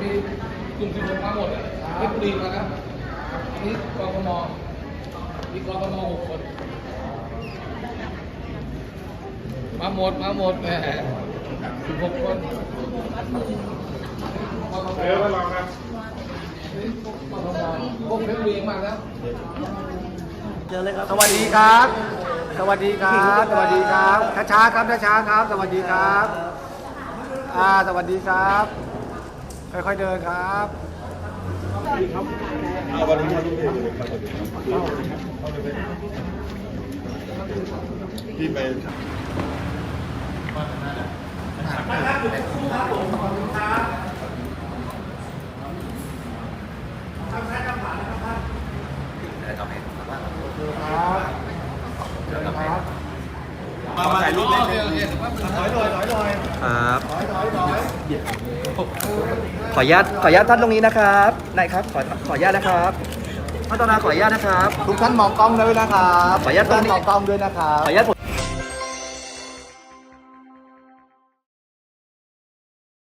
กลุ่มสิบหกมาหมดอะเพชรบุรีมาแล้วอันนี้กกมมีกกมหกคน มาหมด มาหมดแหมสิบหกคนเออลองนะนี่กกมพวกเพชรบุรีมาแล้วเจอเลยครับ สวัสดีครับ สวัสดีครับ สวัสดีครับ ช้าๆครับ ช้าๆครับ สวัสดีครับ อ่า สวัสดีครับ ค่อยๆเดินครับเอาวันนี้มาดูเองเลยครับพี่ไปครับมาถ่ายรูปเล่นโอเคโอเคถือว่าเป็นถอยหน่อยถอยหน่อยครับถอยถอยถอย ขออนุญาตขออนุญาตท่านตรงนี้นะครับนายครับขอขออนุญาตนะครับท่านตนาขออนุญาตนะครับ ทุกท่านมองกล้องด้วยนะครับ ขออนุญาตทุกท่านมองกล้องด้วยนะครับ ขออนุญาตผม